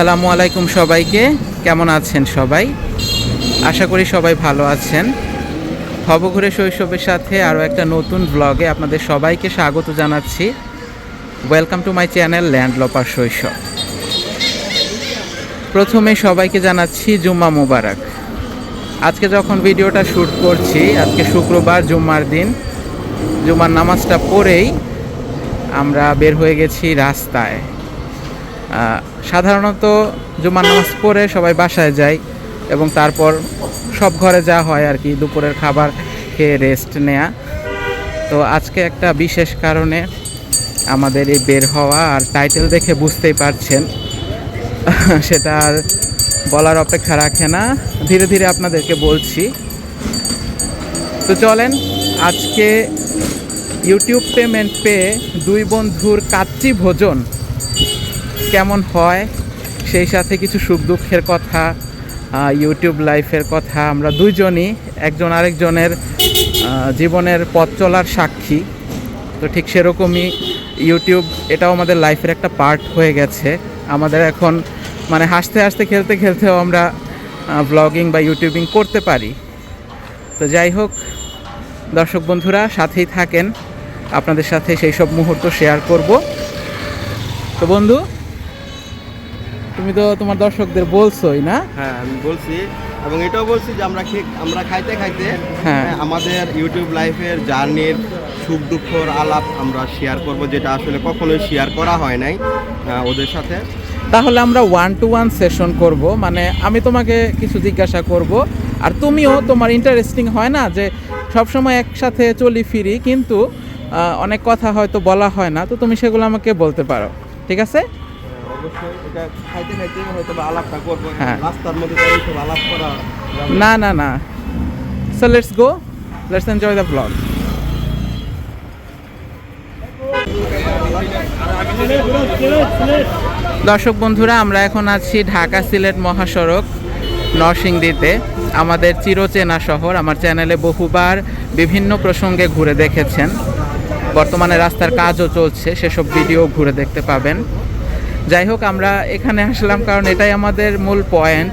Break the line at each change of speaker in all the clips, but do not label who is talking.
আসসালামু আলাইকুম সবাইকে। কেমন আছেন সবাই? আশা করি সবাই ভালো আছেন। ভবঘুরে শৈশবের সাথে আরও একটা নতুন ব্লগে আপনাদের সবাইকে স্বাগত জানাচ্ছি। ওয়েলকাম টু মাই চ্যানেল ল্যান্ড লপার শৈশব প্রথমে সবাইকে জানাচ্ছি জুম্মা মুবারক। আজকে যখন ভিডিওটা শ্যুট করছি, আজকে শুক্রবার, জুম্মার দিন। জুম্মার নামাজটা পড়েই আমরা বের হয়ে গেছি রাস্তায়। সাধারণত জুমার নামাজ পড়ে সবাই বাসায় যায় এবং তারপর সব ঘরে যা হয় আর কি, দুপুরের খাবার খেয়ে রেস্ট নেয়া। তো আজকে একটা বিশেষ কারণে আমাদের এই বের হওয়া আর টাইটেল দেখে বুঝতেই পারছেন, সেটা আর বলার অপেক্ষা রাখে না। ধীরে ধীরে আপনাদেরকে বলছি। তো চলেন, আজকে ইউটিউব পেমেন্ট পেয়ে দুই বন্ধুর কাচ্চি ভোজন কেমন হয়, সেই সাথে কিছু সুখ দুঃখের কথা ইউটিউব লাইফের কথা, আমরা দুইজনই একজন আরেকজনের জীবনের পথ চলার সাক্ষী। তো ঠিক সেরকমই ইউটিউব এটাও আমাদের লাইফের একটা পার্ট হয়ে গেছে। আমাদের এখন মানে হাসতে হাসতে, খেলতে খেলতেও আমরা ব্লগিং বা ইউটিউবিং করতে পারি। তো যাই হোক, দর্শক বন্ধুরা, সাথেই থাকেন। আপনাদের সাথে সেই সব মুহূর্ত শেয়ার করব। তো বন্ধু তুমি তো তোমার দর্শকদের বলছোই না?
হ্যাঁ আমি বলছি। এবং এটাও বলছি যে আমরা আমরা খাইতে খাইতে
হ্যাঁ।
হ্যাঁ, আমাদের ইউটিউব লাইফের জার্নির সুখ দুঃখর আলাপ আমরা শেয়ার করব যেটা আসলে কখনোই শেয়ার করা হয় নাই ওদের সাথে।
তাহলে আমরা ওয়ান টু ওয়ান সেশন করব। মানে আমি তোমাকে কিছু জিজ্ঞাসা করব আর তুমিও তোমার ইন্টারেস্টিং হয় না যে সবসময় একসাথে চলি ফিরি কিন্তু অনেক কথা হয়তো বলা হয় না তো তুমি সেগুলো আমাকে বলতে পারো। ঠিক আছে?
অবশ্যই এটা খাইতে খাইতে হয়তো আলাপটা করব।
হ্যাঁ।
রাস্তার মধ্যে আলাপ করা
না না না। So let's go let's enjoy the blog দর্শক বন্ধুরা আমরা এখন আছি ঢাকা সিলেট মহাসড়ক নরসিংদীতে। আমাদের চিরচেনা শহর। আমার চ্যানেলে বহুবার বিভিন্ন প্রসঙ্গে ঘুরে দেখেছেন। বর্তমানে রাস্তার কাজও চলছে। সেসব ভিডিও ঘুরে দেখতে পাবেন। যাই হোক, আমরা এখানে আসলাম কারণ এটাই আমাদের মূল পয়েন্ট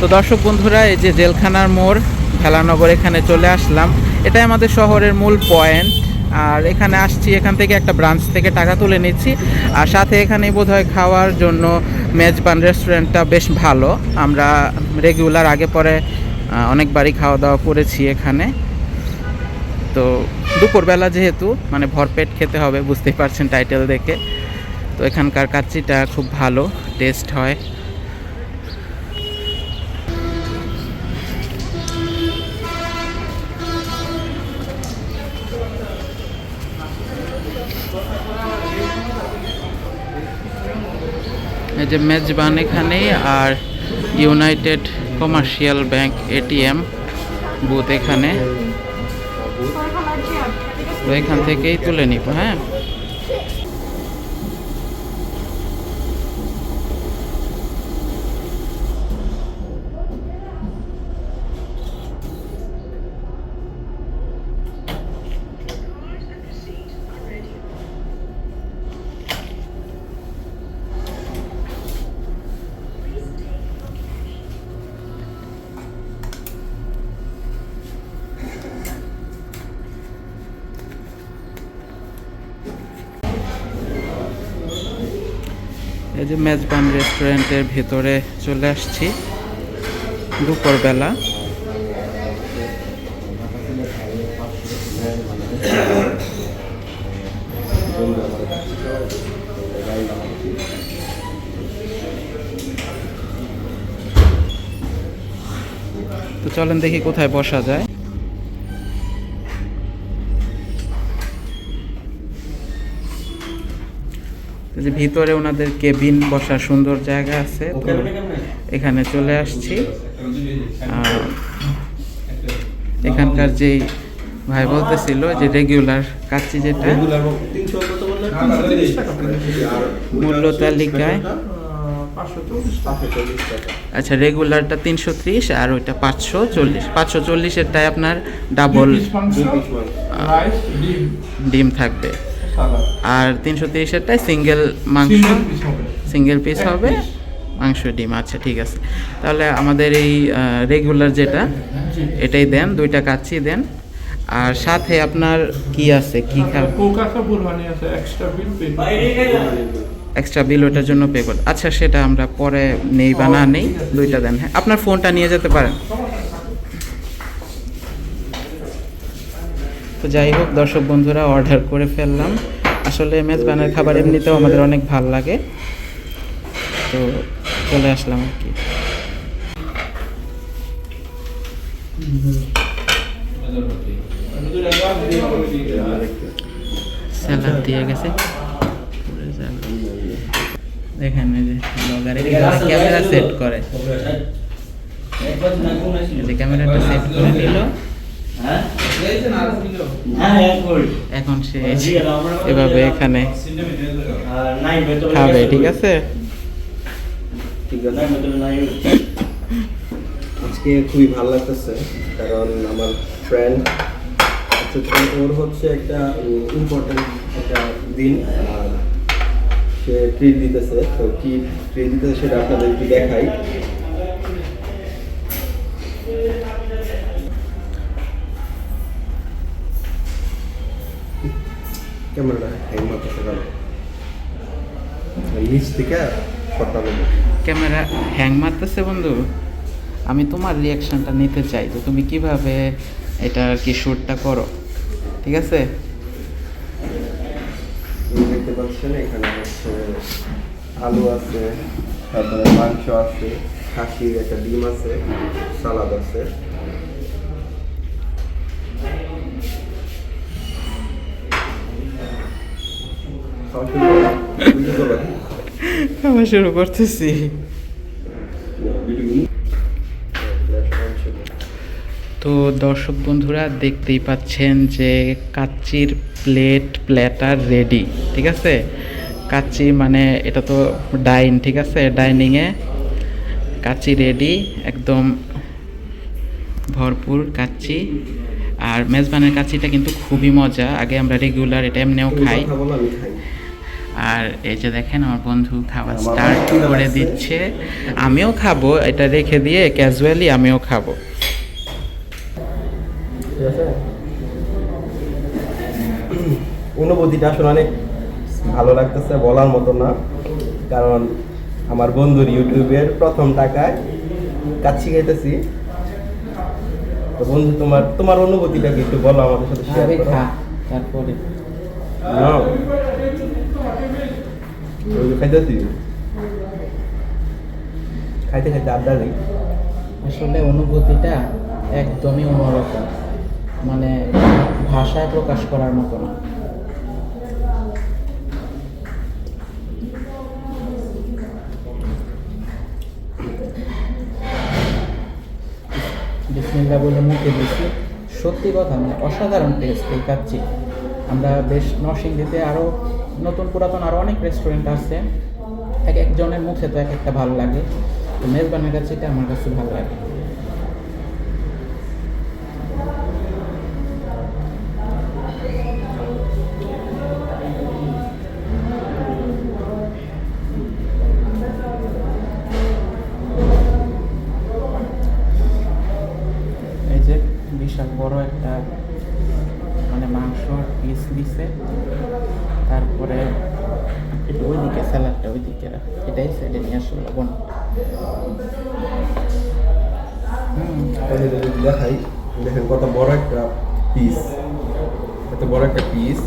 তো দর্শক বন্ধুরা, এই যে জেলখানার মোড়, খেলানগর এখানে চলে আসলাম। এটাই আমাদের শহরের মূল পয়েন্ট আর এখানে আসছি, এখান থেকে একটা ব্রাঞ্চ থেকে টাকা তুলে নিচ্ছি। আর সাথে এখানে বোধহয় খাওয়ার জন্য মেজবান রেস্টুরেন্টটা বেশ ভালো। আমরা রেগুলার আগে পরে অনেকবারই খাওয়া দাওয়া করেছি এখানে। তো দুপুরবেলা যেহেতু মানে ভরপেট খেতে হবে, বুঝতেই পারছেন টাইটেল দেখে। তো এখানকার কাচ্চিটা খুব ভালো টেস্ট হয়। এই যে মেজবান এখানে, আর United Commercial Bank ATM booth এখানে। তো এখান থেকেই তুলে নিব হ্যাঁ এই যে মেজবান রেস্টুরেন্টের ভেতরে চলে আসছি। দুপুরবেলা। তো চলেন দেখি কোথায় বসা যায়। যে ভিতরে ওনাদের কেবিন বসার সুন্দর জায়গা আছে, তো এখানে চলে আসছি। এখানকার যেই ভাই বলতেছিল যে রেগুলার কাচ্চি যেটা, মূল্য তালিকায়। আচ্ছা রেগুলারটা তিনশো ত্রিশ আর ওইটা পাঁচশো চল্লিশ। পাঁচশো চল্লিশেরটায় আপনার ডাবল
ডিম
থাকবে। আর তিনশো তিরিশেরটায় সিঙ্গেল মাংস।
সিঙ্গেল পিস হবে।
মাংস ডিম আচ্ছা ঠিক আছে। তাহলে আমাদের এই রেগুলার যেটা এটাই দেন দুইটা কাচ্চি দেন। আর সাথে আপনার কি আছে কি
এক্সট্রা
এক্সট্রা বিল ওটার জন্য পে করতে আচ্ছা সেটা আমরা পরে নেই বা না নেই দুইটা দেন। হ্যাঁ আপনার ফোনটা নিয়ে যেতে পারেন। তো যাই হোক, দর্শক বন্ধুরা অর্ডার করে ফেললাম। আসলে মেজবানের খাবার এমনিতেও আমাদের অনেক ভালো লাগে। তো চলে আসলাম আর কি। স্যালাড দিয়ে গেছে। দেখেন যে ক্যামেরা সেট করে যে ক্যামেরাটা সেট করে নিল এখন সে এভাবে এখানে খাবে ঠিক আছে?
আজকে খুবই ভালো লাগতেছে কারণ আমার ফ্রেন্ড ওর হচ্ছে একটা ইম্পর্টেন্ট একটা দিন আর সে ট্রিট দিতেছে। তো কি ট্রিট দিতেছে সেটা আপনাদের একটু দেখাই। হ্যাং মারতেছে কেন নিচ থেকে
ক্যামেরা হ্যাং মারতেছে বন্ধু। আমি তোমার রিয়াকশনটা নিতে চাই তো তুমি কীভাবে এটা আর কি শ্যুটটা করো? ঠিক আছে?
দেখতে পাচ্ছেন এখানে হচ্ছে আলু আছে তারপরে মাংস আছে খাসির একটা ডিম আছে সালাদ আছে। খাওয়া শুরু
করতেছি তো দর্শক বন্ধুরা, দেখতেই পাচ্ছেন যে কাচ্চির প্লেট প্ল্যাটার রেডি ঠিক আছে? কাচ্চি মানে এটা তো ডাইন ঠিক আছে? ডাইনিংয়ে কাচ্চি রেডি একদম ভরপুর কাচ্চি। আর মেজবানের কাচ্চিটা কিন্তু খুবই মজা। আগে আমরা রেগুলার এটা এমনিও খাই। আর এই যে দেখেন আমার বন্ধু খাবার স্টার্ট করে দিচ্ছে। আমিও খাব এটা রেখে দিয়ে ক্যাজুয়ালি আমিও খাব।
অনুভূতিটা আসলে অনেক ভালো লাগতেছে বলার মতো না কারণ আমার বন্ধুর ইউটিউবের প্রথম টাকায় কাচ্ছি খাইতেছি। তো বন্ধু তোমার তোমার অনুভূতিটা কি একটু বলো আমাদের সাথে শেয়ার করো।
খা তারপরে।
খাইতে খাইতে আড্ডা
আসলে অনুভূতিটা একদমই অন্যরকম। মানে ভাষায় প্রকাশ করার মতো না। বিসমিল্লা বলে মুখে সত্যি কথা মানে অসাধারণ টেস্ট এই কাচ্চি। আমরা বেশ নরসিংদীতে আরও নতুন পুরাতন আরও অনেক রেস্টুরেন্ট আছে। এক একজনের মুখে তো এক একটা ভালো লাগে। তো মেজবানের কাছে এটা আমার কাছে ভালো লাগে। এটাই সাইডে নিয়ে আসলে লবণ।
দেখাই দেখেন কত বড় একটা পিস এত বড় একটা পিস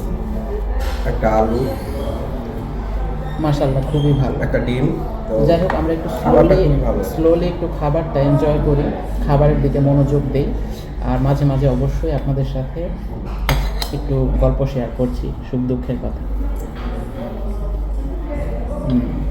একটা আলু।
মাশাল্লাহ খুবই ভালো।
একটা ডিম
যাই হোক আমরা একটু স্লোলি। স্লোলি একটু খাবারটা এনজয় করি খাবারের দিকে মনোযোগ দিই। আর মাঝে মাঝে অবশ্যই আপনাদের সাথে একটু গল্প শেয়ার করছি সুখ দুঃখের কথা। হুম।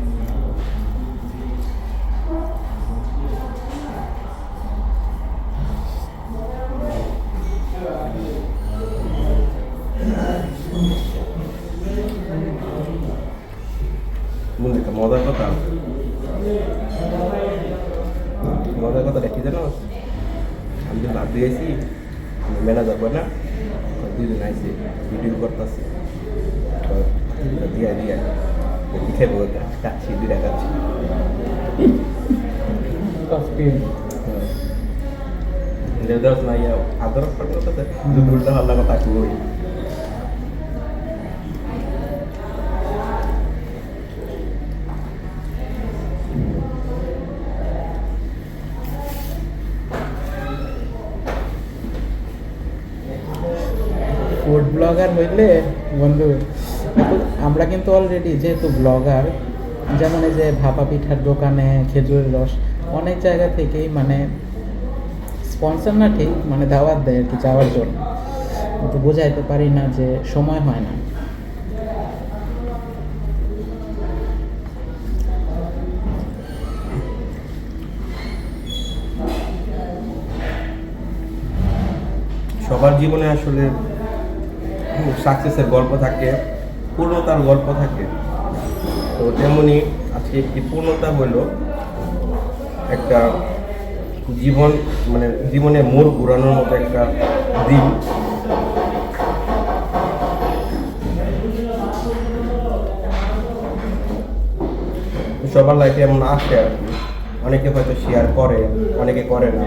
ব্লগার হইলে বন্ধু আমরা কিন্তু অলরেডি যেহেতু ব্লগার, যেমন এই যে ভাপা পিঠার দোকানে খেজুরের রস, অনেক জায়গা থেকেই মানে স্পন্সর না ঠিক মানে দাওয়াত দেয় আর কি যাওয়ার জন্য। কিন্তু বোঝাইতে পারি না যে সময় হয় না।
সবার জীবনে আসলে সাকসেসের গল্প থাকে, পূর্ণতার গল্প থাকে। তো তেমনি আজকে একটি পূর্ণতা হলো একটা জীবন মানে জীবনে মোড় ঘুরানোর মতো একটা দিন। সবার লাইফে এমন আসে আর কি। অনেকে হয়তো শেয়ার করে, অনেকে করে না।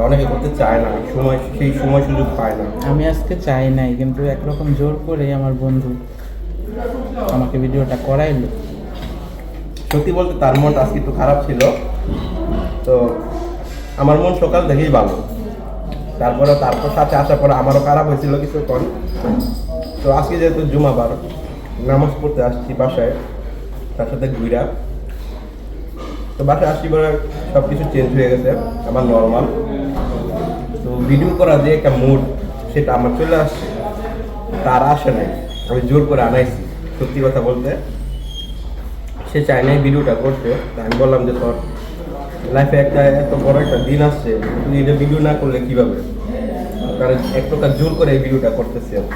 বা অনেকে করতে চায় না সময় সেই সময় সুযোগ পায় না।
আমি আজকে চাই নাই কিন্তু একরকম জোর করে আমার বন্ধু আমাকে ভিডিওটা করাইলো।
সত্যি বলতে তার মন আজকে একটু খারাপ ছিল। তো আমার মন সকাল থেকেই ভালো। তারপরে তারপর সাথে আসার পরে আমারও খারাপ হয়েছিল কিছুক্ষণ। তো আজকে যেহেতু জুমাবার নামাজ পড়তে আসছি বাসায় তার সাথে ঘুরা তো বাসায় আসছি পরে সব কিছু চেঞ্জ হয়ে গেছে আমার নর্মাল তো ভিডিও করা যে একটা মুড সেটা আমার চলে আসছে। তার আসে নাই। আমি জোর করে আনাইছি। সত্যি কথা বলতে, সে চায় নাই ভিডিওটা করতে। আমি বললাম যে, তোর লাইফে একটা এত বড় একটা দিন আসছে, তুই এটা ভিডিও না করলে কীভাবে? কারণ এক প্রকার জোর করে এই ভিডিওটা করতেছি আর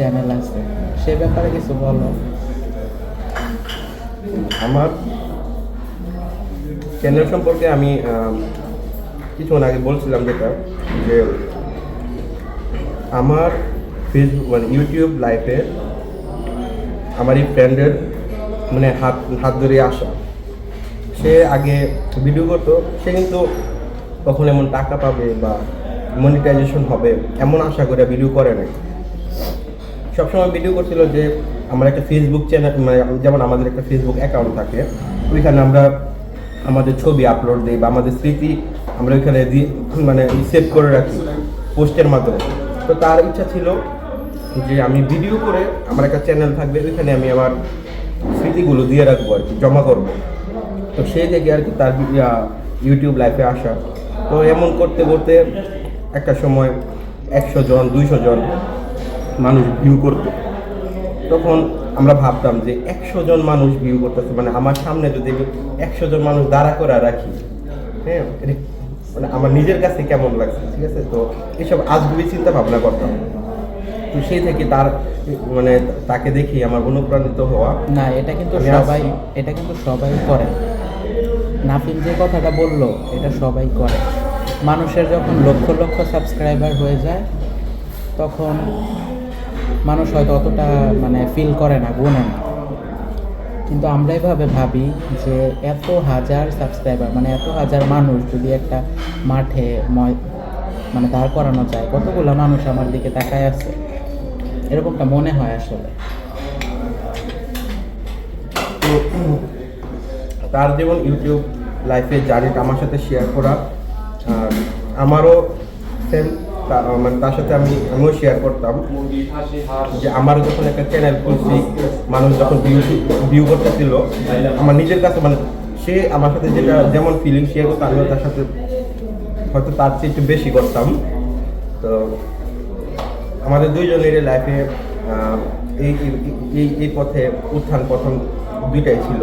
চ্যানেল আছে। সে ব্যাপারে কিছু বলো।
আমার চ্যানেল সম্পর্কে আমি কিছুক্ষণ আগে বলছিলাম যেটা, যে আমার ফেসবুক মানে ইউটিউব লাইফে আমার এই ফ্রেন্ডের মানে হাত হাত ধরে আসা। সে আগে ভিডিও করতো, সে কিন্তু কখন এমন টাকা পাবে বা মনিটাইজেশন হবে, এমন আশা করে ভিডিও করে নাই। সবসময় ভিডিও করছিল যে আমার একটা ফেসবুক চ্যানেল মানে যেমন আমাদের একটা ফেসবুক অ্যাকাউন্ট থাকে, ওইখানে আমরা আমাদের ছবি আপলোড দিই বা আমাদের স্মৃতি আমরা ওইখানে মানে সেভ করে রাখি পোস্টের মাধ্যমে। তো তার ইচ্ছা ছিল যে আমি ভিডিও করে আমার একটা চ্যানেল থাকবে, ওইখানে আমি আমার স্মৃতিগুলো দিয়ে রাখব আর কি, জমা করব। তো সেই থেকে আর কি তার ইউটিউব লাইফে আসা। তো এমন করতে করতে একটা সময় একশো জন, দুইশো জন মানুষ ভিউ করতো। তখন আমরা ভাবতাম যে একশো জন মানুষ ভিউ করতেছে মানে আমার সামনে যদি একশো জন মানুষ দাঁড়া করে রাখি হ্যাঁ মানে আমার নিজের কাছে কেমন লাগছে ঠিক আছে? তো এইসব আজগুবি চিন্তা ভাবনা করতাম। তো সেই থেকে তার মানে তাকে দেখি আমার অনুপ্রাণিত হওয়া।
না এটা কিন্তু সবাই এটা কিন্তু সবাই করে। নাফিম যে কথাটা বলল এটা সবাই করে। মানুষের যখন লক্ষ লক্ষ সাবস্ক্রাইবার হয়ে যায় তখন মানুষ হয়তো অতটা মানে ফিল করে না, গুনে না। কিন্তু আমরা এভাবে ভাবি যে এত হাজার সাবস্ক্রাইবার মানে এত হাজার মানুষ যদি একটা মাঠে মানে দাঁড় করানো যায়, কতগুলো মানুষ আমার দিকে তাকায় আছে? এরকমটা মনে হয় আসলে।
তার যেমন ইউটিউব লাইফে জার্নিটা আমার সাথে শেয়ার করা আমারও সেম মানে তার সাথে আমি, আমিও শেয়ার করতাম যে আমার যখন একটা চ্যানেল খুলছি, মানুষ যখন ভিউ ভিউ করতেছিল, আমার নিজের কাছে মানে সে আমার সাথে যেটা যেমন ফিলিং শেয়ার করতো, আমিও তার সাথে হয়তো তার চেয়ে একটু বেশি করতাম। তো আমাদের দুইজনের লাইফে এই, এই- এই পথে উত্থান পতন দুইটাই ছিল।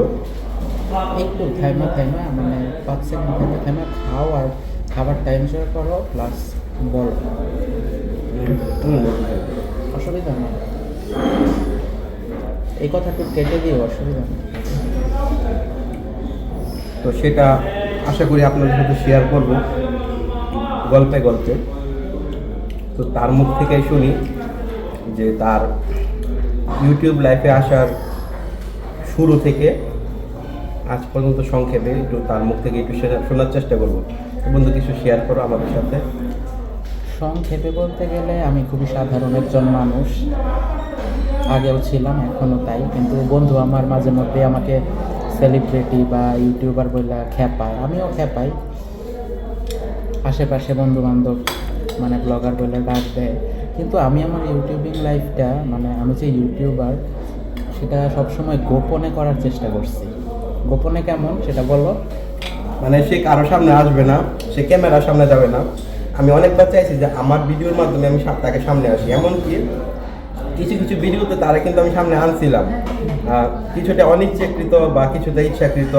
একটু থাইমা থাইমা মানে পাঁচ সেকেন্ড থাইমা থাইমা খাও আর খাবারটা এনজয় করো প্লাস বলো।
হুম,
অসুবিধা নেই। এই কথাটুকু কেটে দিও অসুবিধা নেই।
তো সেটা আশা করি আপনাদের সাথে শেয়ার করব গল্পে গল্পে। তো তার মুখ থেকেই শুনি যে তার ইউটিউব লাইফে আসার শুরু থেকে আজ পর্যন্ত সংক্ষেপে একটু তার মুখ থেকে একটু শোনা- শোনার চেষ্টা করব। বন্ধু কিছু শেয়ার করো আমাদের সাথে।
সংক্ষেপে বলতে গেলে আমি খুবই সাধারণ একজন মানুষ। আগেও ছিলাম এখনও তাই। কিন্তু বন্ধু আমার মাঝে মধ্যে আমাকে সেলিব্রিটি বা ইউটিউবার বলে খেপায় আমিও খেপাই আশেপাশে বন্ধু বান্ধব মানে ব্লগার বলে ডাক দেয়। কিন্তু আমি আমার ইউটিউবিং লাইফটা মানে আমি যে ইউটিউবার সেটা সবসময় গোপনে করার চেষ্টা করছি। গোপনে কেমন সেটা বলো।
মানে সে কারও সামনে আসবে না, সে ক্যামেরার সামনে যাবে না। আমি অনেকবার চাইছি যে আমার ভিডিওর মাধ্যমে আমি তাকে সামনে আসি। এমনকি কিছু কিছু ভিডিওতে তারা কিন্তু আমি সামনে আনছিলাম। কিছুটা অনিচ্ছাকৃত বা কিছুটা ইচ্ছাকৃত,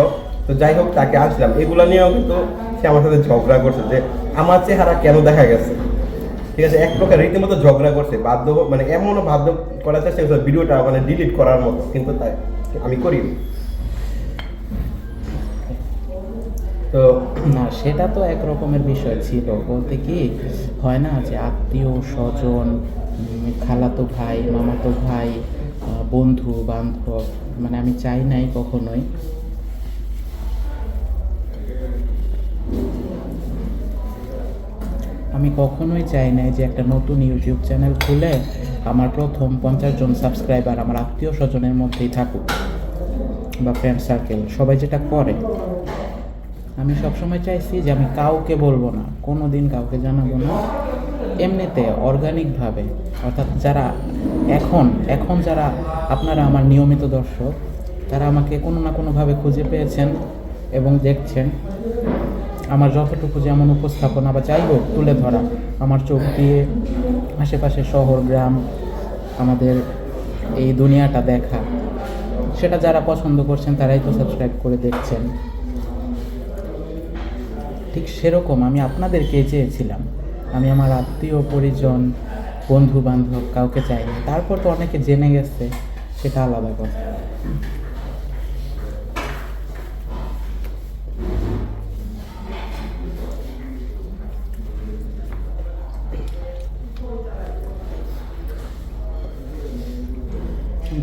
তো যাই হোক তাকে আনছিলাম। এগুলো নিয়েও কিন্তু সে আমার সাথে ঝগড়া করছে যে আমার চেহারা কেন দেখা গেছে? ঠিক আছে, এক প্রকার রীতিমতো ঝগড়া করছে, বাধ্য মানে এমনও বাধ্য করার চেষ্টা করছে, ভিডিওটা মানে ডিলিট করার মতো। কিন্তু তাই আমি করিনি। তো,
না, সেটা তো এক রকমের বিষয় ছিল। বলতে কি, হয় না যে আত্মীয় স্বজন খালাতো ভাই, মামাতো ভাই বন্ধু, বান্ধব মানে আমি চাই নাই কখনোই। আমি কখনোই চাই নাই যে একটা নতুন ইউটিউব চ্যানেল খুলে আমার প্রথম পঞ্চাশ জন সাবস্ক্রাইবার আমার আত্মীয় স্বজনের মধ্যেই থাকুক, বা ফ্রেন্ড সার্কেল সবাই যেটা করে। আমি সবসময় চাইছি যে আমি কাউকে বলব না কোনো দিন কাউকে জানাব না। এমনিতে অর্গানিকভাবে অর্থাৎ যারা এখন এখন যারা আপনারা আমার নিয়মিত দর্শক, তারা আমাকে কোনো না কোনোভাবে খুঁজে পেয়েছেন এবং দেখছেন। আমার যতটুকু যেমন উপস্থাপনা বা যাই হোক তুলে ধরা, আমার চোখ দিয়ে আশেপাশে শহর, গ্রাম, আমাদের এই দুনিয়াটা দেখা। সেটা যারা পছন্দ করছেন, তারাই তো সাবস্ক্রাইব করে দেখছেন। ঠিক সেরকম আমি আপনাদেরকে চেয়েছিলাম। আমি আমার আত্মীয়, পরিজন বন্ধু বান্ধব কাউকে চাইনি। তারপর তো অনেকে জেনে গেছে, সেটা আলাদা কথা।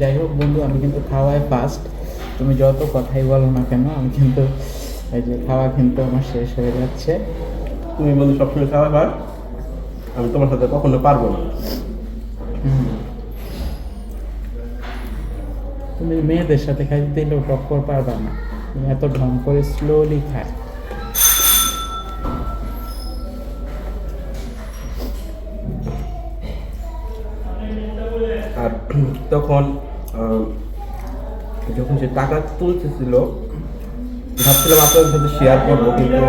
যাই হোক বন্ধু, আমি কিন্তু খাওয়ায় ফার্স্ট তুমি যত কথাই বলো না কেন, আমি কিন্তু এই যে খাওয়া কিন্তু আমার শেষ হয়ে যাচ্ছে।
তুমি বন্ধু সবসময় খাওয়া খাও আমি তোমার সাথে কখনো পারব না।
তুমি মেয়েদের সাথে খাইতে দিলেও টক্কর পারবা না। তুমি এত ঢং করে স্লোলি খায়।
আর তখন যখন সে টাকা তুলতেছিল ভাবছিলাম আপনাদের সাথে শেয়ার করব, কিন্তু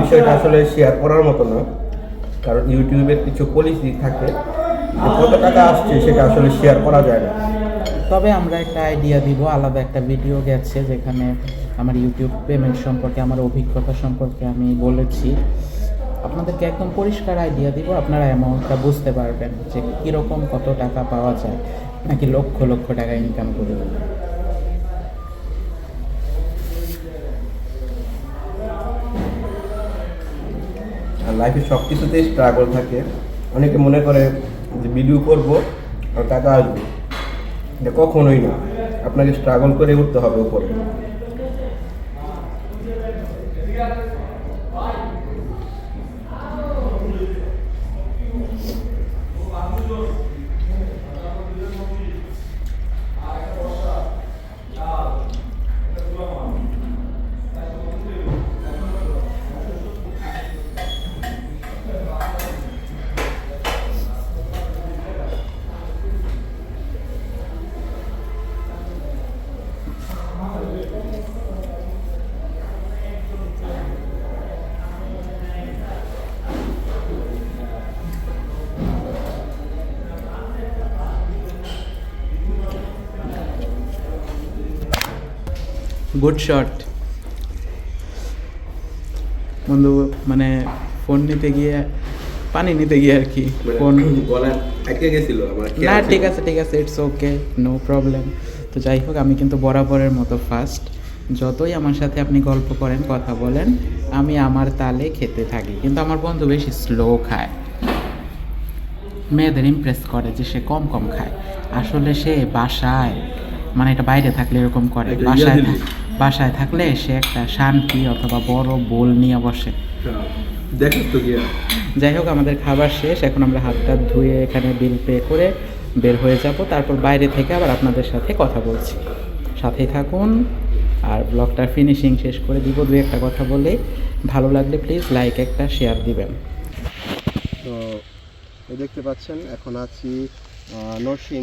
বিষয়টা আসলে শেয়ার করার মতো না। কারণ ইউটিউবের কিছু পলিসি থাকে কত টাকা আসছে সেটা আসলে শেয়ার করা যায় না।
তবে আমরা একটা আইডিয়া দিব, আলাদা একটা ভিডিও গেছে, যেখানে আমার ইউটিউব পেমেন্ট সম্পর্কে, আমার অভিজ্ঞতা সম্পর্কে আমি বলেছি। আপনাদেরকে একদম পরিষ্কার আইডিয়া দিব, আপনারা অ্যামাউন্টটা বুঝতে পারবেন যে কীরকম কত টাকা পাওয়া যায়, নাকি লক্ষ লক্ষ টাকা ইনকাম করে
লাইফে সব কিছুতেই স্ট্রাগল থাকে। অনেকে মনে করে যে ভিডিও করব টাকা আসবে। এটা কখনোই না। আপনাকে স্ট্রাগল করে উঠতে হবে উপরে।
গুড শট বন্ধু মানে ফোন নিতে গিয়ে পানি নিতে গিয়ে আর কি ফোন
আটকে গেছিল
না ঠিক আছে ঠিক আছে ইটস ওকে নো প্রবলেম তো যাই হোক আমি কিন্তু বরাবরের মতো ফার্স্ট যতই আমার সাথে আপনি গল্প করেন কথা বলেন আমি আমার তালে খেতে থাকি। কিন্তু আমার বন্ধু বেশি স্লো খায়। মেয়েদের ইমপ্রেস করে যে সে কম কম খায়। আসলে সে বাসায় মানে এটা বাইরে থাকলে এরকম করে। বাসায় বাসায় থাকলে সে একটা শান্তি অথবা বড় বোল নিয়ে বসে। যাই হোক আমাদের খাবার শেষ। এখন আমরা হাতটা ধুয়ে এখানে বিল পে করে বের হয়ে যাব। তারপর বাইরে থেকে আবার আপনাদের সাথে কথা বলছি। সাথেই থাকুন। আর ব্লগটার ফিনিশিং শেষ করে দিব। দু একটা কথা বলে। ভালো লাগলে প্লিজ লাইক একটা শেয়ার দিবেন।
তো দেখতে পাচ্ছেন এখন আছি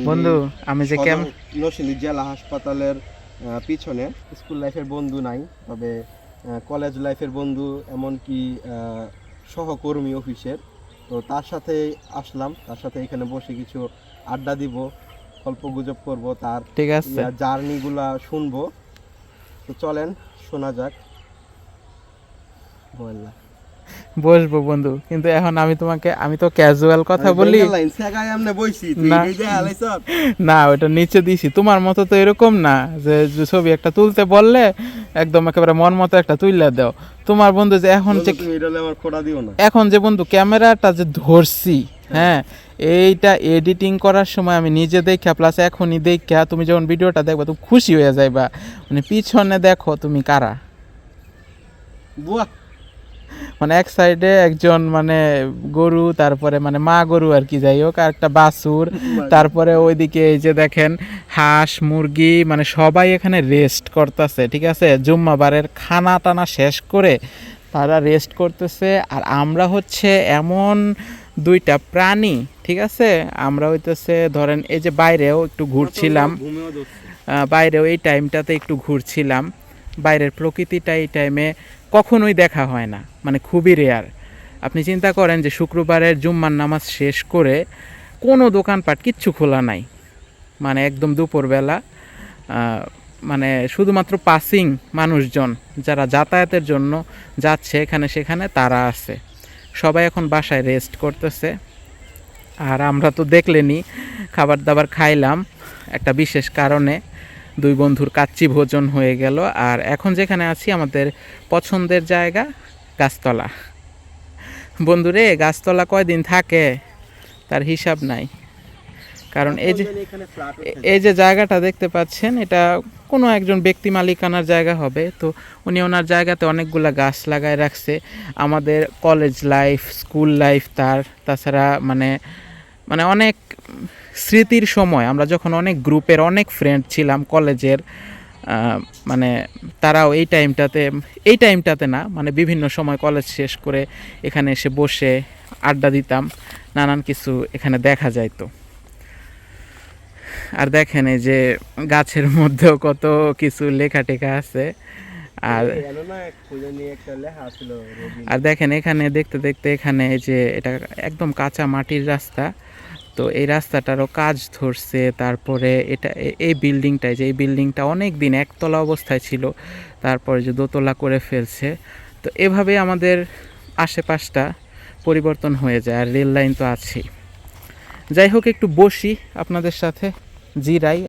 বন্ধু আমি যে ক্যাম
সদর নরসিংদী জেলা হাসপাতালের পিছনে স্কুল লাইফের বন্ধু নাই তবে কলেজ লাইফের বন্ধু এমনকি সহকর্মী অফিসের। তো তার সাথে আসলাম তার সাথে এখানে বসে কিছু আড্ডা দিব গল্প গুজব করব তার
ঠিক আছে।
জার্নিগুলা শুনব। তো চলেন শোনা যাক। বললা
বসবো বন্ধু। কিন্তু এখন আমি তোমাকে আমি তো ক্যাজুয়াল কথা বলি। না। ওটা নিচে দিছি। তোমার মতো তো এরকম না যে ছবি একটা তুলতে বললে একদম একেবারে মন মতো একটা তুইলা দাও। তোমার বন্ধু যে এখন যে এখন যে বন্ধু ক্যামেরাটা যে ধরছি হ্যাঁ এইটা এডিটিং করার সময় আমি নিজে দেখা প্লাস এখনই দেখা তুমি যখন ভিডিওটা দেখবা তুমি খুশি হয়ে যাইবা। মানে পিছনে দেখো তুমি কারা।
বুয়া
মানে এক সাইডে একজন মানে গরু তারপরে মানে মা গরু আর কি যাই হোক আর একটা বাছুর তারপরে ওইদিকে এই যে দেখেন হাঁস মুরগি মানে সবাই এখানে রেস্ট করতেছে ঠিক আছে? জুম্মাবারের খানা টানা শেষ করে তারা রেস্ট করতেছে আর আমরা হচ্ছে এমন দুইটা প্রাণী ঠিক আছে? আমরা হইতেছে ধরেন এই যে বাইরেও একটু ঘুরছিলাম। বাইরেও এই টাইমটাতে একটু ঘুরছিলাম। বাইরের প্রকৃতিটা এই টাইমে কখনোই দেখা হয় না মানে খুবই রেয়ার আপনি চিন্তা করেন যে শুক্রবারের জুম্মার নামাজ শেষ করে কোনো দোকানপাট কিচ্ছু খোলা নাই। মানে একদম দুপুরবেলা মানে শুধুমাত্র পাসিং মানুষজন যারা যাতায়াতের জন্য যাচ্ছে এখানে সেখানে তারা আছে। সবাই এখন বাসায় রেস্ট করতেছে। আর আমরা তো দেখলেনি খাবার দাবার খাইলাম একটা বিশেষ কারণে। দুই বন্ধুর কাচ্চি ভোজন হয়ে গেল। আর এখন যেখানে আছি, আমাদের পছন্দের জায়গা গাছতলা। বন্ধুরে, গাছতলা কয়দিন থাকে? তার হিসাব নাই। কারণ এই যে এই যে জায়গাটা দেখতে পাচ্ছেন, এটা কোনো একজন ব্যক্তি মালিকানার জায়গা হবে। তো উনি ওনার জায়গাতে অনেকগুলা গাছ লাগায় রাখছে। আমাদের কলেজ লাইফ স্কুল লাইফ তার, তাছাড়া মানে মানে অনেক স্মৃতির সময় আমরা যখন অনেক গ্রুপের অনেক ফ্রেন্ড ছিলাম কলেজের মানে তারাও এই টাইমটাতে এই টাইমটাতে না মানে বিভিন্ন সময় কলেজ শেষ করে এখানে এসে বসে আড্ডা দিতাম নানান কিছু এখানে দেখা যাইতো। আর দেখেন এই যে গাছের মধ্যেও কত কিছু লেখা টেখা আছে আর আর দেখেন এখানে দেখতে দেখতে এখানে এই যে এটা একদম কাঁচা মাটির রাস্তা তো এই রাস্তাটারও কাজ ধরছে, তারপরে এটা এই বিল্ডিংটায় যে, এই বিল্ডিংটা অনেক দিন একতলা অবস্থায় ছিল, তারপরে যে দোতলা করে ফেলছে। তো এভাবে আমাদের আশেপাশটা পরিবর্তন হয়ে যায়, আর রেল লাইন তো আছেই। যাই হোক, একটু বসি আপনাদের সাথে, জিরাই।